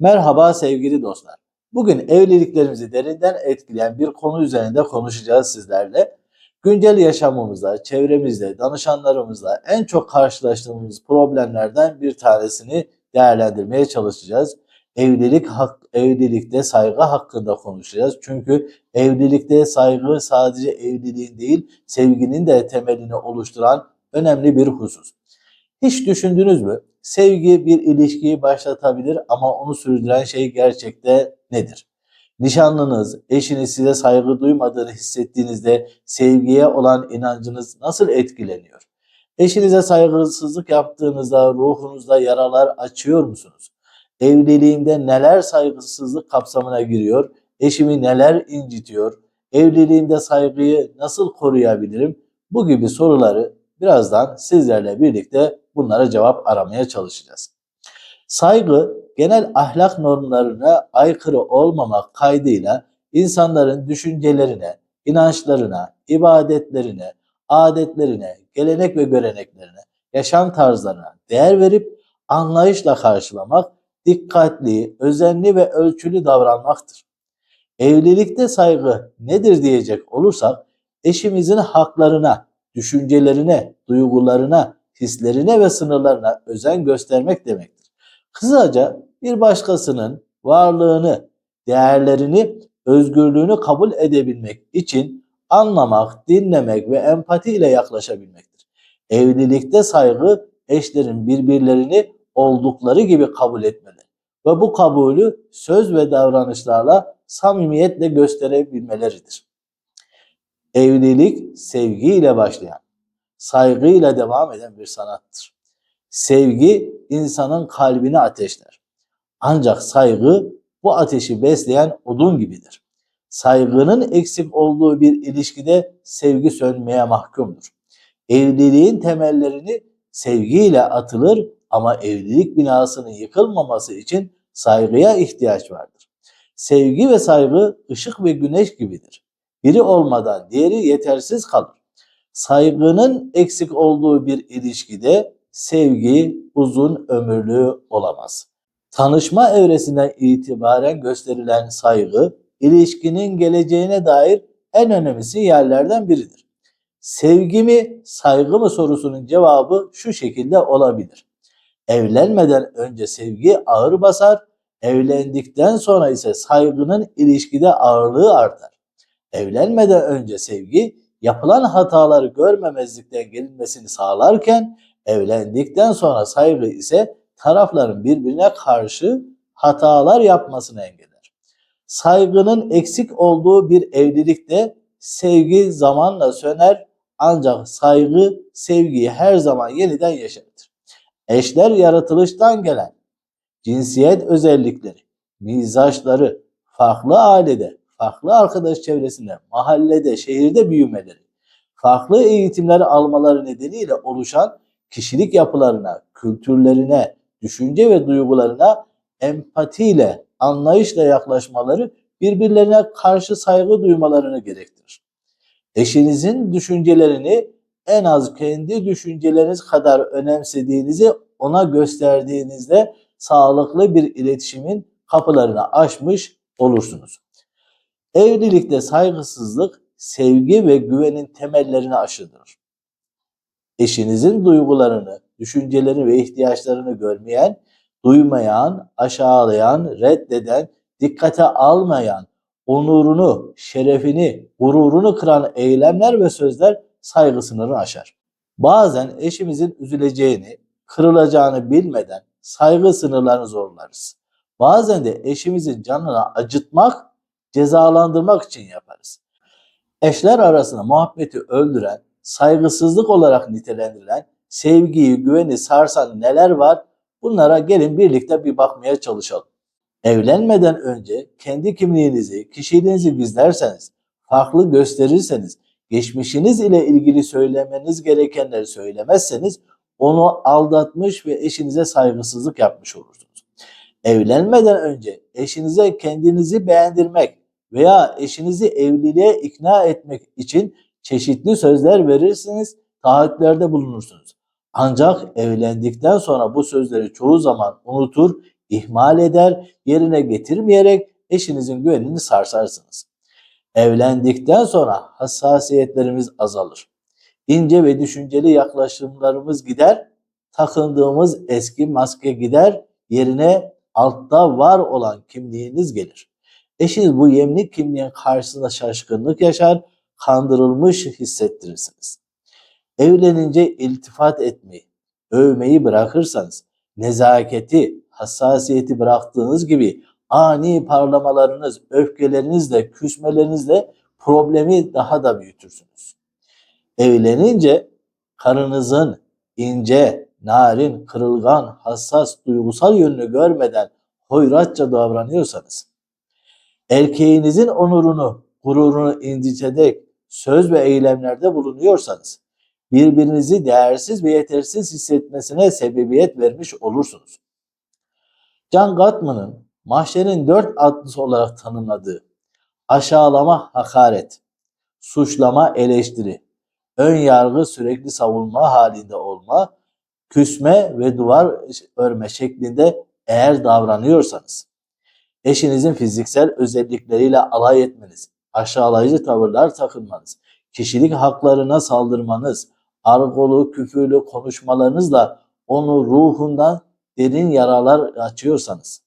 Merhaba sevgili dostlar. Bugün evliliklerimizi derinden etkileyen bir konu üzerinde konuşacağız sizlerle. Güncel yaşamımızda, çevremizde, danışanlarımızla en çok karşılaştığımız problemlerden bir tanesini değerlendirmeye çalışacağız. Evlilik hak, evlilikte saygı hakkında konuşacağız. Çünkü evlilikte saygı sadece evliliğin değil, sevginin de temelini oluşturan önemli bir husus. Hiç düşündünüz mü? Sevgi bir ilişkiyi başlatabilir ama onu sürdüren şey gerçekte nedir? Nişanlınız, eşiniz size saygı duymadığını hissettiğinizde sevgiye olan inancınız nasıl etkileniyor? Eşinize saygısızlık yaptığınızda ruhunuzda yaralar açıyor musunuz? Evliliğimde neler saygısızlık kapsamına giriyor? Eşimi neler incitiyor? Evliliğimde saygıyı nasıl koruyabilirim? Bu gibi soruları birazdan sizlerle birlikte bunlara cevap aramaya çalışacağız. Saygı genel ahlak normlarına aykırı olmamak kaydıyla insanların düşüncelerine, inançlarına, ibadetlerine, adetlerine, gelenek ve göreneklerine, yaşam tarzlarına değer verip anlayışla karşılamak, dikkatli, özenli ve ölçülü davranmaktır. Evlilikte saygı nedir diyecek olursak, eşimizin haklarına, düşüncelerine, duygularına, hislerine ve sınırlarına özen göstermek demektir. Kısaca bir başkasının varlığını, değerlerini, özgürlüğünü kabul edebilmek için anlamak, dinlemek ve empati ile yaklaşabilmektir. Evlilikte saygı eşlerin birbirlerini oldukları gibi kabul etmeleri ve bu kabulü söz ve davranışlarla samimiyetle gösterebilmeleridir. Evlilik sevgiyle başlayan, saygıyla devam eden bir sanattır. Sevgi insanın kalbini ateşler. Ancak saygı bu ateşi besleyen odun gibidir. Saygının eksik olduğu bir ilişkide sevgi sönmeye mahkumdur. Evliliğin temellerini sevgiyle atılır ama evlilik binasının yıkılmaması için saygıya ihtiyaç vardır. Sevgi ve saygı ışık ve güneş gibidir. Biri olmadan diğeri yetersiz kalır. Saygının eksik olduğu bir ilişkide sevgi uzun ömürlü olamaz. Tanışma evresinden itibaren gösterilen saygı, ilişkinin geleceğine dair en önemli sinyallerden biridir. Sevgi mi, saygı mı sorusunun cevabı şu şekilde olabilir. Evlenmeden önce sevgi ağır basar, evlendikten sonra ise saygının ilişkide ağırlığı artar. Evlenmeden önce sevgi yapılan hataları görmemezlikten gelinmesini sağlarken evlendikten sonra saygı ise tarafların birbirine karşı hatalar yapmasını engeller. Saygının eksik olduğu bir evlilikte sevgi zamanla söner ancak saygı sevgiyi her zaman yeniden yaşatır. Eşler yaratılıştan gelen cinsiyet özellikleri, mizaçları, farklı ailede, farklı arkadaş çevresinde, mahallede, şehirde büyümeleri, farklı eğitimleri almaları nedeniyle oluşan kişilik yapılarına, kültürlerine, düşünce ve duygularına empatiyle, anlayışla yaklaşmaları birbirlerine karşı saygı duymalarını gerektirir. Eşinizin düşüncelerini en az kendi düşünceleriniz kadar önemsediğinizi ona gösterdiğinizde sağlıklı bir iletişimin kapılarını açmış olursunuz. Evlilikte saygısızlık sevgi ve güvenin temellerini aşıdır. Eşinizin duygularını, düşüncelerini ve ihtiyaçlarını görmeyen, duymayan, aşağılayan, reddeden, dikkate almayan, onurunu, şerefini, gururunu kıran eylemler ve sözler saygı sınırını aşar. Bazen eşimizin üzüleceğini, kırılacağını bilmeden saygı sınırlarını zorlarız. Bazen de eşimizin canını acıtmak, cezalandırmak için yaparız. Eşler arasında muhabbeti öldüren, saygısızlık olarak nitelendirilen, sevgiyi, güveni sarsan neler var? Bunlara gelin birlikte bir bakmaya çalışalım. Evlenmeden önce kendi kimliğinizi, kişiliğinizi gizlerseniz, farklı gösterirseniz, geçmişiniz ile ilgili söylemeniz gerekenleri söylemezseniz onu aldatmış ve eşinize saygısızlık yapmış olursunuz. Evlenmeden önce eşinize kendinizi beğendirmek veya eşinizi evliliğe ikna etmek için çeşitli sözler verirsiniz, taahhütlerde bulunursunuz. Ancak evlendikten sonra bu sözleri çoğu zaman unutur, ihmal eder, yerine getirmeyerek eşinizin güvenini sarsarsınız. Evlendikten sonra hassasiyetlerimiz azalır. İnce ve düşünceli yaklaşımlarımız gider, takındığımız eski maske gider, yerine altta var olan kimliğiniz gelir. Eşiniz bu yemlik kimliğin karşısında şaşkınlık yaşar, kandırılmış hissettirirsiniz. Evlenince iltifat etmeyi, övmeyi bırakırsanız, nezaketi, hassasiyeti bıraktığınız gibi ani parlamalarınız, öfkelerinizle, küsmelerinizle problemi daha da büyütürsünüz. Evlenince karınızın ince, narin, kırılgan, hassas, duygusal yönünü görmeden hoyratça davranıyorsanız, erkeğinizin onurunu, gururunu inciterek söz ve eylemlerde bulunuyorsanız, birbirinizi değersiz ve yetersiz hissetmesine sebebiyet vermiş olursunuz. Can Gatman'ın mahşerin dört adlısı olarak tanımladığı aşağılama, hakaret, suçlama, eleştiri, ön yargı sürekli savunma halinde olma, küsme ve duvar örme şeklinde eğer davranıyorsanız, eşinizin fiziksel özellikleriyle alay etmeniz, aşağılayıcı tavırlar takınmanız, kişilik haklarına saldırmanız, argolu, küfürlü konuşmalarınızla onu ruhundan derin yaralar açıyorsanız,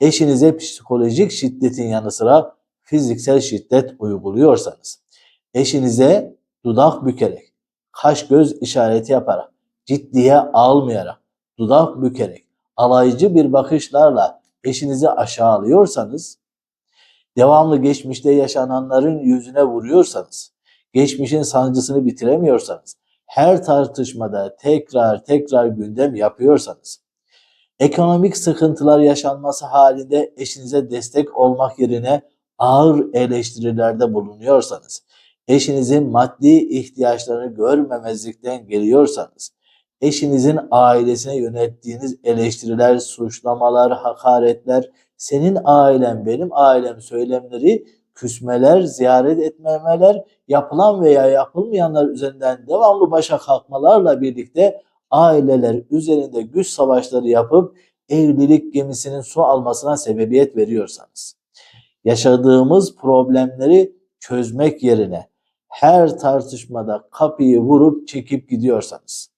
eşinize psikolojik şiddetin yanı sıra fiziksel şiddet uyguluyorsanız, eşinize dudak bükerek, kaş göz işareti yaparak, ciddiye almayarak, dudak bükerek, alaycı bir bakışlarla eşinizi aşağılıyorsanız, devamlı geçmişte yaşananların yüzüne vuruyorsanız, geçmişin sancısını bitiremiyorsanız, her tartışmada tekrar tekrar gündem yapıyorsanız, ekonomik sıkıntılar yaşanması halinde eşinize destek olmak yerine ağır eleştirilerde bulunuyorsanız, eşinizin maddi ihtiyaçlarını görmemezlikten geliyorsanız, eşinizin ailesine yönettiğiniz eleştiriler, suçlamalar, hakaretler, senin ailen, benim ailem söylemleri, küsmeler, ziyaret etmemeler, yapılan veya yapılmayanlar üzerinden devamlı başa kalkmalarla birlikte aileler üzerinde güç savaşları yapıp evlilik gemisinin su almasına sebebiyet veriyorsanız, yaşadığımız problemleri çözmek yerine her tartışmada kapıyı vurup çekip gidiyorsanız,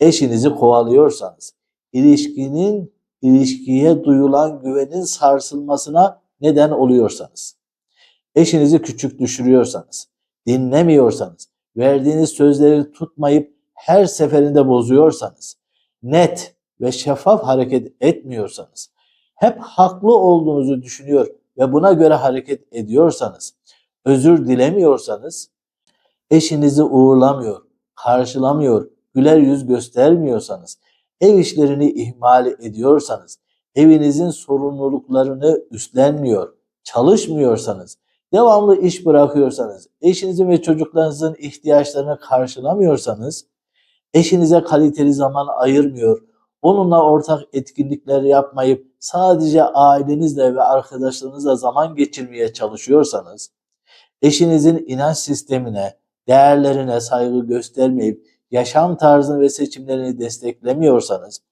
eşinizi kovalıyorsanız, ilişkinin ilişkiye duyulan güvenin sarsılmasına neden oluyorsanız, eşinizi küçük düşürüyorsanız, dinlemiyorsanız, verdiğiniz sözleri tutmayıp her seferinde bozuyorsanız, net ve şeffaf hareket etmiyorsanız, hep haklı olduğunuzu düşünüyor ve buna göre hareket ediyorsanız, özür dilemiyorsanız, eşinizi uğurlamıyor, karşılamıyor, güler yüz göstermiyorsanız, ev işlerini ihmal ediyorsanız, evinizin sorumluluklarını üstlenmiyor, çalışmıyorsanız, devamlı iş bırakıyorsanız, eşinizin ve çocuklarınızın ihtiyaçlarını karşılamıyorsanız, eşinize kaliteli zaman ayırmıyor, onunla ortak etkinlikler yapmayıp sadece ailenizle ve arkadaşlarınızla zaman geçirmeye çalışıyorsanız, eşinizin inanç sistemine, değerlerine saygı göstermeyip yaşam tarzını ve seçimlerini desteklemiyorsanız,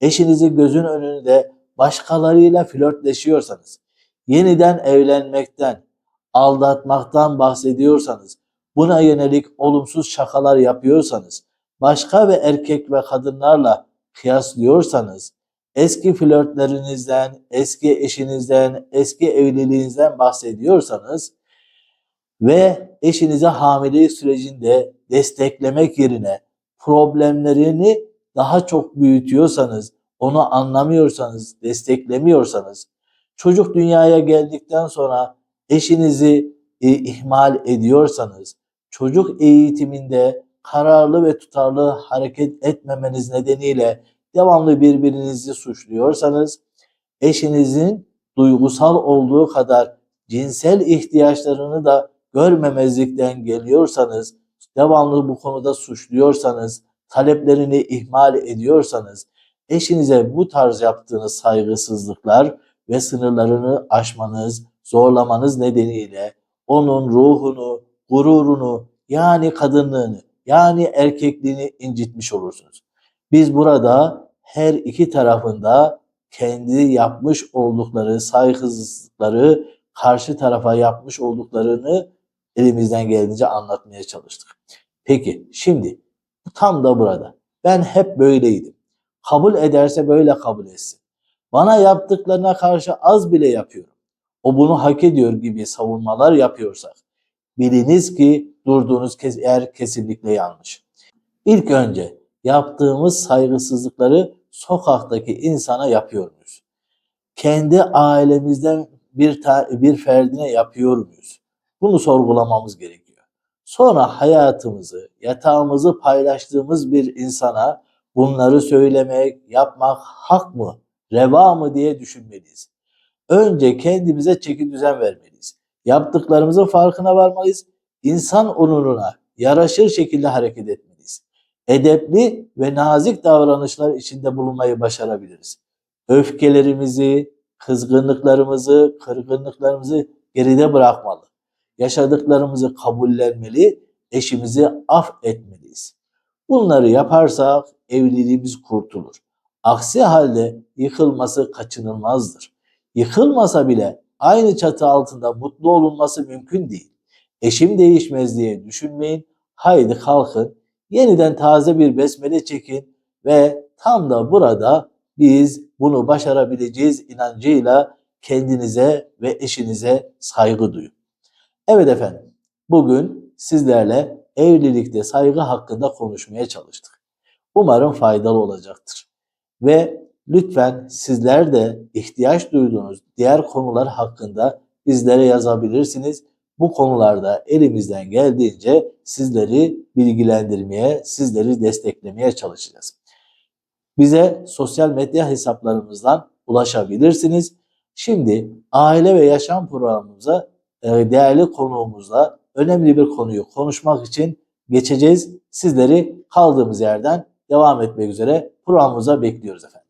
eşinizi gözün önünde başkalarıyla flörtleşiyorsanız, yeniden evlenmekten, aldatmaktan bahsediyorsanız, buna yönelik olumsuz şakalar yapıyorsanız, başka ve erkek ve kadınlarla kıyaslıyorsanız, eski flörtlerinizden, eski eşinizden, eski evliliğinizden bahsediyorsanız ve eşinize hamilelik sürecinde desteklemek yerine problemlerini daha çok büyütüyorsanız, onu anlamıyorsanız, desteklemiyorsanız, çocuk dünyaya geldikten sonra eşinizi e, ihmal ediyorsanız, çocuk eğitiminde kararlı ve tutarlı hareket etmemeniz nedeniyle devamlı birbirinizi suçluyorsanız, eşinizin duygusal olduğu kadar cinsel ihtiyaçlarını da görmemezlikten geliyorsanız, devamlı bu konuda suçluyorsanız, taleplerini ihmal ediyorsanız, eşinize bu tarz yaptığınız saygısızlıklar ve sınırlarını aşmanız, zorlamanız nedeniyle onun ruhunu, gururunu yani kadınlığını yani erkekliğini incitmiş olursunuz. Biz burada her iki tarafında kendi yapmış oldukları saygısızlıkları karşı tarafa yapmış olduklarını elimizden geldiğince anlatmaya çalıştık. Peki şimdi tam da burada. Ben hep böyleydim. Kabul ederse böyle kabul etsin. Bana yaptıklarına karşı az bile yapıyorum. O bunu hak ediyor gibi savunmalar yapıyorsak biliniz ki durduğunuz yer kesinlikle yanlış. İlk önce yaptığımız saygısızlıkları sokaktaki insana yapıyor muyuz? Kendi ailemizden bir bir ferdine yapıyor muyuz? Bunu sorgulamamız gerekiyor. Sonra hayatımızı, yatağımızı paylaştığımız bir insana bunları söylemek, yapmak hak mı, reva mı diye düşünmeliyiz. Önce kendimize çeki düzen vermeliyiz. Yaptıklarımızın farkına varmalıyız. İnsan onuruna yaraşır şekilde hareket etmeliyiz. Edepli ve nazik davranışlar içinde bulunmayı başarabiliriz. Öfkelerimizi, kızgınlıklarımızı, kırgınlıklarımızı geride bırakmalı. Yaşadıklarımızı kabullenmeli, eşimizi af etmeliyiz. Bunları yaparsak evliliğimiz kurtulur. Aksi halde yıkılması kaçınılmazdır. Yıkılmasa bile aynı çatı altında mutlu olunması mümkün değil. Eşim değişmez diye düşünmeyin. Haydi kalkın, yeniden taze bir besmele çekin ve tam da burada biz bunu başarabileceğiz inancıyla kendinize ve eşinize saygı duyun. Evet efendim, bugün sizlerle evlilikte saygı hakkında konuşmaya çalıştık. Umarım faydalı olacaktır. Ve lütfen sizler de ihtiyaç duyduğunuz diğer konular hakkında bizlere yazabilirsiniz. Bu konularda elimizden geldiğince sizleri bilgilendirmeye, sizleri desteklemeye çalışacağız. Bize sosyal medya hesaplarımızdan ulaşabilirsiniz. Şimdi aile ve yaşam programımıza değerli konuğumuzla önemli bir konuyu konuşmak için geçeceğiz. Sizleri kaldığımız yerden devam etmek üzere programımıza bekliyoruz efendim.